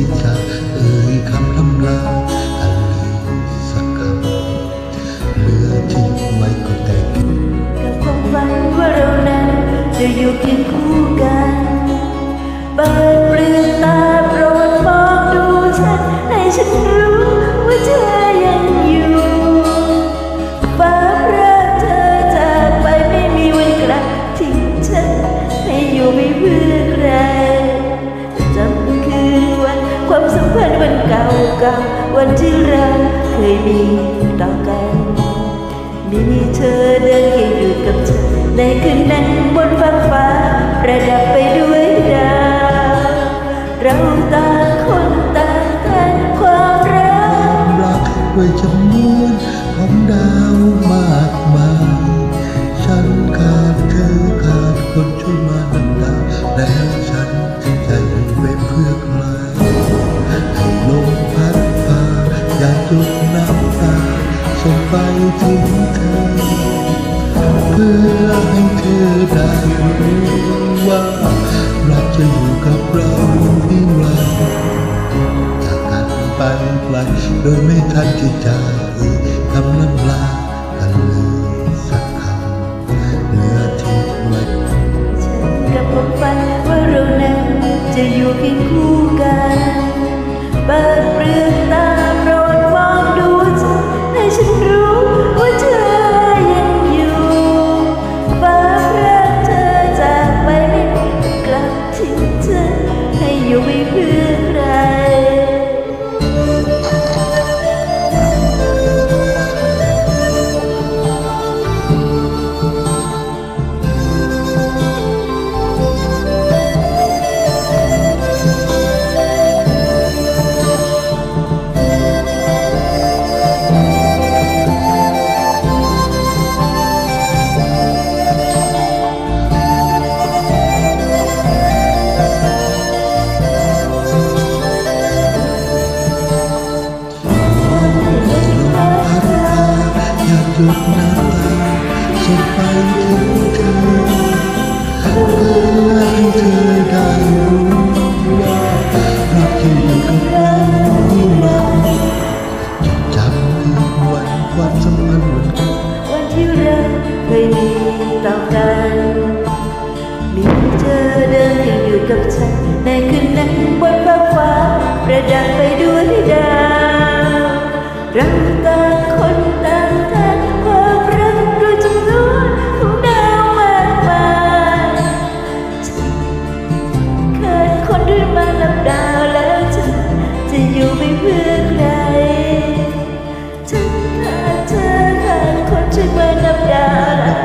ที่จะเอ่ยคำทำลาอันเลยสักคำเหลือทิ้งไว้ก็แต่กินกับความฝันว่าเรานั้นจะอยู่เคียงคู่กันเปิดเปลือกตาโปรดมองดูฉันให้ฉันรู้ว่าเธอ มสัมพันธ์วันเก่าๆวันที่เราเคยมีต่อกัน มีเธอเดินเคียงอยู่กับฉันในคืนนั้นบนฟ้าฟ้า ประดับไปด้วยดาวเราตาคนตางกันความรักรักไวยจำ อย่าหยุดน้ำตาส่งไปถึงเธอ เพื่อให้เธอได้รู้ว่ารักจะอยู่กับเรานิรันดร์จากกันไปไกลโดยไม่ทันที่จะเอ่ยคำล่ำลากันเลยสักคำเหลือทิ้งไว้ฉันกับความฝันว่าเรานั้นจะอยู่เคียงคู่ อย่าหยุดน้ำตาส่งไปถึงเธอเพื่อให้เธอได้รู้ว่ารักที่อยู่กับเรานิรันดร์จดจำคืนวันความสัมพันธ์วันก่าวันที่เราเคยมีต่อกันมีเธอเดินเคียงอยู่กับฉันในคืนนั้นบนฟ้าฟ้าประดับไปด้วยดาวเรา มาลับดาวแล้วฉันจะอยู่ไปเพื่อใคร ฉันหาเธอหาคนช่วยมานับดาว